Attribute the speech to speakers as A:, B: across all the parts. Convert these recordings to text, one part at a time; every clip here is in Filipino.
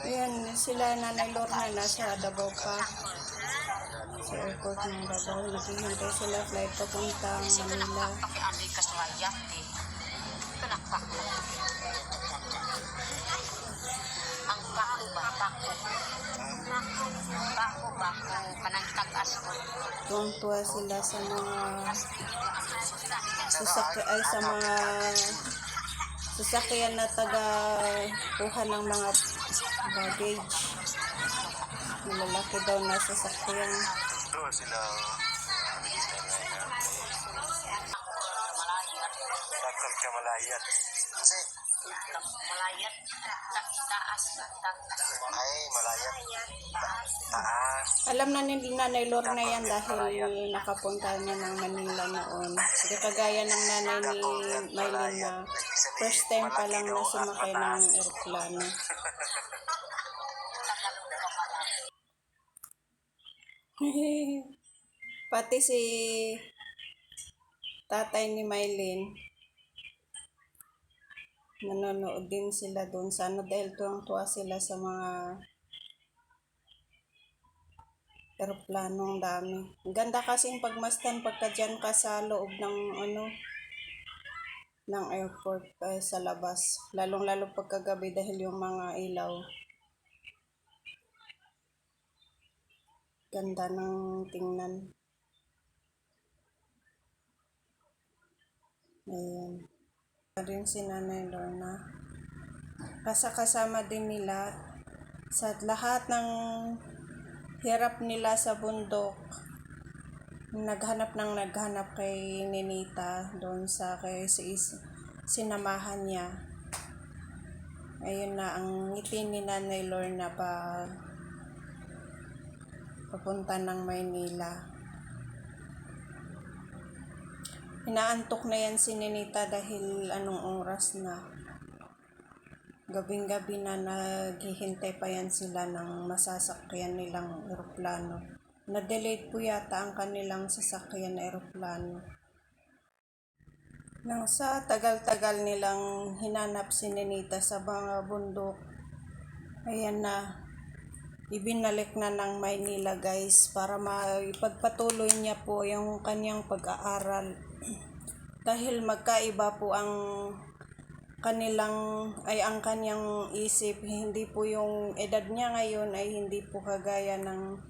A: Ayan, sila Nanay Lorna nasa Davao pa. Sa airport ng Davao. Naghihintay sila flight papuntang Manila.
B: Ang bako ba? Bako. Bako, bako. Kanang tagas ko.
A: Tuwang-tuwa sila sa mga sasakyan ay sa mga sasakyan na taga kuha ng mga baggage. Malalaki daw na sasakyan.
C: Sila Takal ka malayat. Kasi,
B: Malayat. Ta- Taas ba? Taas.
C: ay, malayat. Taas.
A: Alam na ni Nanay Lorna yan dahil nakapunta niya ng Manila noon. Hindi kagaya ng nanay ni Mylene na first time pa lang na sumakay ng aeroplano. Pati si tatay ni Mylene nanonood din sila doon sa ano dahil tuwang-tuwa sila sa mga eroplanong dami. Ganda kasing pagmastan pagka dyan ka sa loob ng ano ng airport eh, sa labas. Lalong-lalo pagkagabi dahil yung mga ilaw. Ganda ng tingnan. Ayan. Rin si Nanay Lorna. Kasakasama din nila sa lahat ng hirap nila sa bundok. Naghanap ng naghanap kay Ninita doon sa kay si sinamahan niya. Ayun na ang ngiti ni Nanay Lorna pa papunta ng Maynila. Inaantok na yan si Ninita dahil anong oras na. Gabing-gabi na naghihintay pa yan sila ng masasakyan nilang eroplano. Na-delayed po yata ang kanilang sasakyan na eroplano. Nang sa tagal-tagal nilang hinanap si Ninita sa mga bundok, ayan na, ibinalik na ng Maynila guys para maipagpatuloy niya po yung kanyang pag-aaral. Dahil magkaiba po ang kanilang ay ang kanyang isip. Hindi po yung edad niya ngayon ay hindi po kagaya ng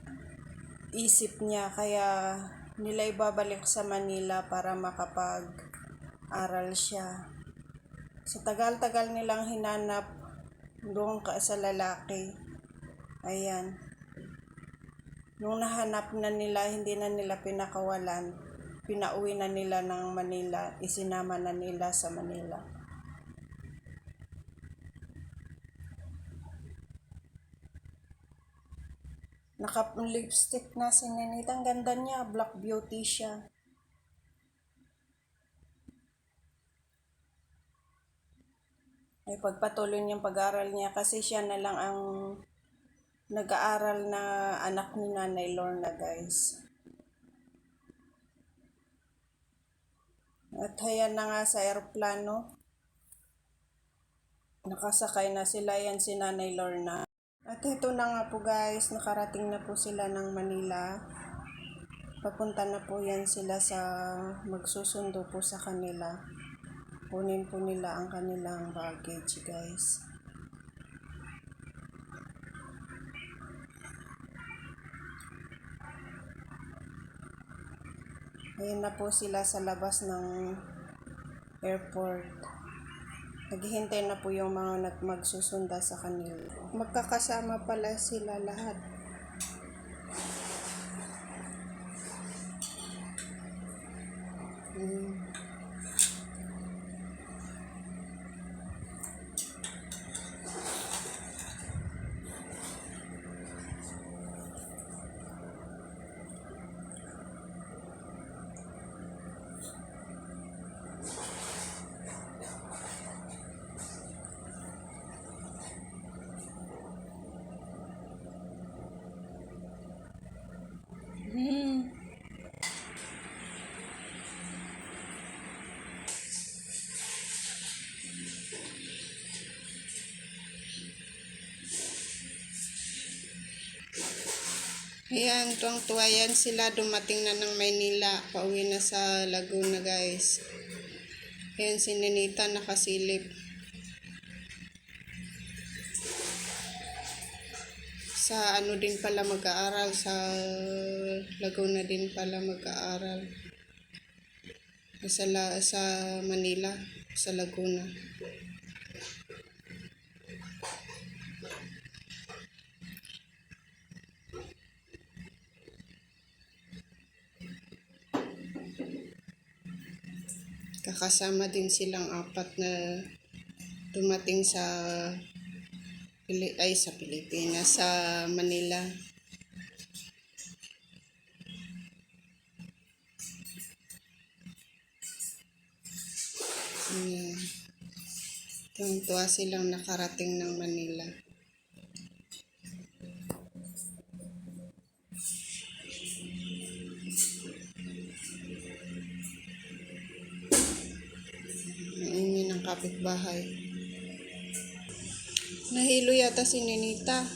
A: isip niya. Kaya nila ibabalik sa Manila para makapag aral siya. Sa tagal-tagal nilang hinanap doon ka sa lalaki. Ayan. Nung nahanap na nila hindi na nila pinakawalan pinauwi na nila ng Manila isinama na nila sa Manila Naka-lipstick na si Nenita. Ang ganda niya. Black beauty siya. Ay pagpatuloy niyang pag-aaral niya kasi siya na lang ang nag-aaral na anak ni Nanay Lorna guys. At hayan na nga sa aeroplano. Nakasakay na sila yan si Nanay Lorna. At ito na nga po guys, nakarating na po sila ng Manila. Papunta na po yan sila sa magsusundo po sa kanila. Kunin po nila ang kanilang baggage guys. Ayan na po sila sa labas ng airport. Naghihintay na po yung mga nag- magsusunda sa kanila. Magkakasama pala sila lahat. Mm. Ayan, tuwang-tuwa yan sila. Dumating na ng Maynila. Pauwi na sa Laguna, guys. Ayan, si Ninita nakasilip. Sa ano din pala mag-aaral. Sa Laguna din pala mag-aaral. Sa, la, sa Manila. Sa Laguna. Kakasama din silang apat na dumating sa ay sa Pilipinas sa Manila Ayan. Tuwang-tuwa silang nakarating ng Manila. Kapitbahay. Nahilo yata si Ninita.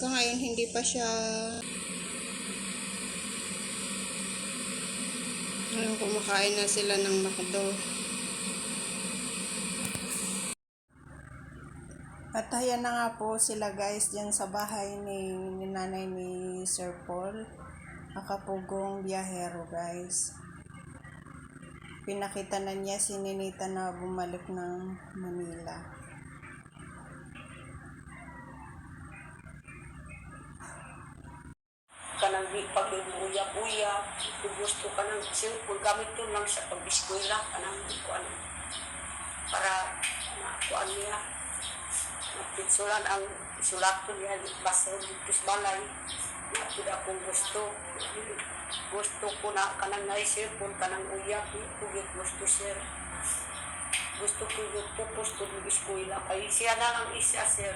A: Hanggang ngayon hindi pa siya... Ngayon kumakain na sila ng McDo. At ayan na nga po sila guys dyan sa bahay ni, ni nanay ni Sir Paul. Nakapugong biyahero guys. Pinakita na niya si Ninita na bumalik ng Manila.
D: kanang kung gusto ka ng cellphone, gamit ko lang sa pag-eskwela, kanang ano, para makuan niya, mapitsulan ang sulat ko niya, basta dito sa balay, na tidak akong gusto. Gusto ko na kanang na cellphone, kanang uya, di ko yun gusto sir. Gusto ko yung pupus ko ng eskwela, kaya siya na lang isa sir.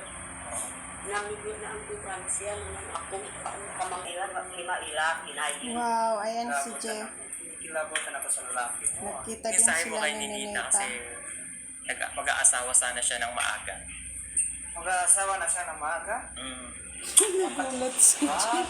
D: Namigil na ang iban, siya naman akong kamang
B: Ilan, lima ila, kinayin.
A: Wow, ayan si Jeff.
C: Kilabot na ako sa lalaki mo.
A: Nakita din sila
E: kay
A: ni
E: Ninita kasi mag-aasawa sana siya ng maaga.
C: Mag-aasawa na siya ng maaga.
E: Mm.
A: Nagulat si Jeff.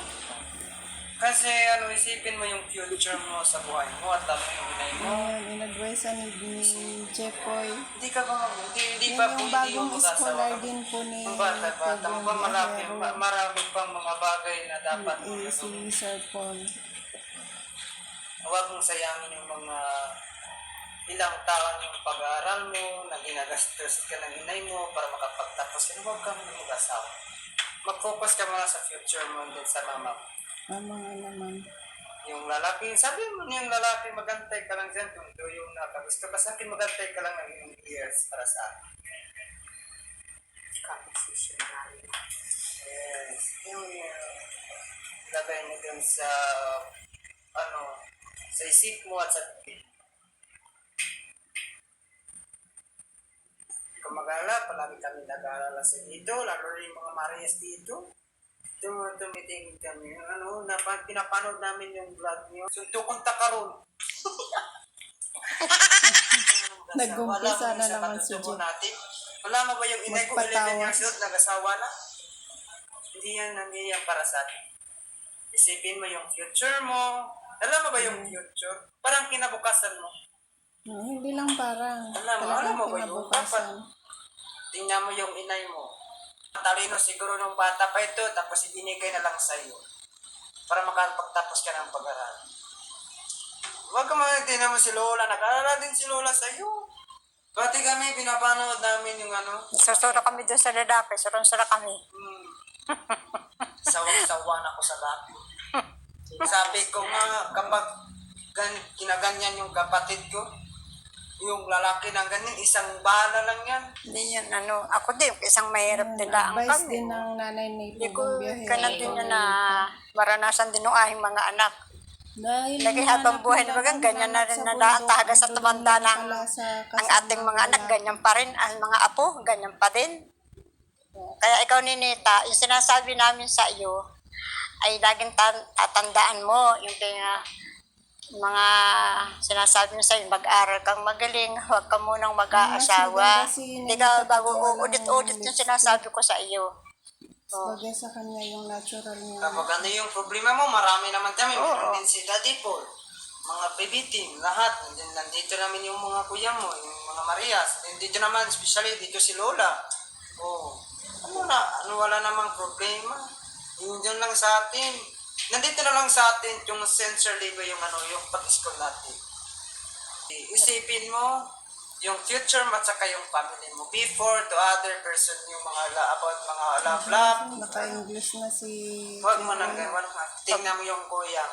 C: kasi ano, isipin mo yung future mo sa buhay mo at lalo yung inay mo.
A: Ayan, in-advise ni, ni Jeffoy.
C: Hindi ka ba, hindi, hindi
A: Yan
C: pa
A: yung bagong
C: yung mag-asawa
A: scholar din po ni
C: Ang bata-bata mo pa
A: Pugong
C: ma- marami pang mga bagay na dapat mo
A: Eh, si Sir Paul.
C: Huwag mong sayangin yung mga ilang taon yung pag-aaral mo, na ginagastos ka ng inay mo para makapagtapos ka. Huwag kang mag-asawa. Mag-focus ka muna sa future mo din sa mama mo.
A: Tama nga naman.
C: Yung lalaki, sabi mo yung lalaki, magantay ka lang dyan. Kung ito yung nakagusto ka sa akin, magantay ka lang ng ilang years para sa akin. Yes. Yung uh, lagay mo dun sa, ano, sa isip mo at sa kung mag-alala, palagi kami nag-aalala sa dito, lalo rin mga Marias dito. Tum tumitingin kami, ano, napa, pinapanood namin yung vlog niyo. Suntukon ta karon.
A: Nag-umpisa na naman si
C: natin. Wala mo ba yung inay ko 11
A: Magpatawa.
C: years old, nag-asawa na? Hindi yan, yan para sa atin. Isipin mo yung future mo. Alam mo ba yung
A: Hmm.
C: future? Parang kinabukasan mo.
A: No, hindi lang parang
C: Alam mo, alam mo ba yun?
A: kinabukasan.
C: Tingnan mo yung inay mo. Talino siguro nung bata pa ito, tapos ibinigay na lang sa iyo. Para makapagtapos ka ng pag-aral. Huwag ka mga tingnan mo si Lola, nag-aaral din si Lola sa iyo. Pati kami, pinapanood namin yung ano,
B: Susuro kami doon sa lalaki, surong-sura kami.
C: hmm, sawang-sawa na ako sa lahat. Sabi ko nga, kapag gan, kinaganyan yung kapatid ko, yung lalaki ng ganyan, isang bala lang yan.
B: Hindi yan, ano, ako din, isang mahirap din lang
A: Advice
B: kami.
A: din ng nanay ni
B: Hindi ko, kanan din na na maranasan din ng aking mga anak.
A: Dahil
B: Lagi habang buhay na bagang
A: ang
B: ganyan na rin na
A: bundok,
B: daan tahaga sa tumanda ng ang ating mga anak, ganyan pa rin. Ang mga apo, ganyan pa din. Kaya ikaw, Ninita, yung sinasabi namin sa iyo, ay laging tan- tatandaan mo yung kaya mga sinasabi mo sa'yo, mag-aral kang magaling, huwag ka munang mag-aasawa. Hindi ka
A: Ninita
B: bago uudit-udit
A: ng
B: yung sinasabi ko sa iyo.
A: Bagay sa kanya yung natural niya.
C: Kapag ano yung problema mo, marami naman kami.
B: Oo.
C: Meron din si Daddy Paul. Mga baby lahat. Nandito, nandito namin yung mga kuya mo, yung mga Marias. Nandito naman, especially dito si Lola. Oh, ano na, ano wala namang problema. Yun lang sa atin. Nandito na lang sa atin yung sensor level, yung ano, yung pag-school natin. Isipin mo, yung future mo at saka yung family mo. Before to other person, yung mga la, about mga love, love,
A: Naka-English na si...
C: Huwag mo nang gawin. Tingnan mo yung kuya.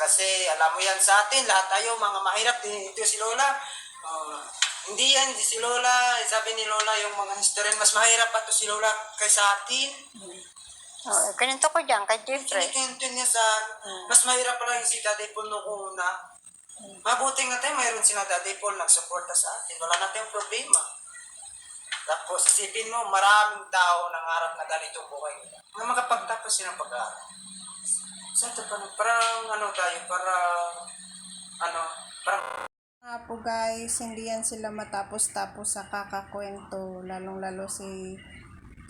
C: Kasi alam mo yan sa atin, lahat tayo mga mahirap. Din ito si Lola. Oh, hindi yan, si Lola. Sabi ni Lola, yung mga historian, mas mahirap pa to si Lola kaysa atin.
B: Oh, ganito ko dyan, kay
C: Hindi
B: Jeffrey.
C: kinto niya sa, mas mahirap pala yung si Daddy Paul noong una. Mabuti nga tayo, mayroon si na Daddy Paul nagsuporta sa atin. Wala na tayong problema. Tapos isipin mo, maraming tao nangarap na ganitong buhay nila. Na makapagtapos sila ng pag-aaral. Sa ito pa, parang ano tayo, parang, ano, parang
A: Nga po guys, hindi yan sila matapos-tapos sa kakakwento. Lalong-lalo si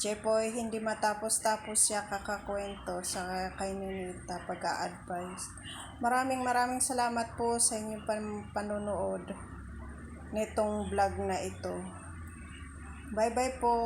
A: Jepoy, hindi matapos-tapos siya kakakwento sa kay Ninita pag-a-advise. Maraming maraming salamat po sa inyong pan- panonood nitong vlog na ito. Bye-bye po.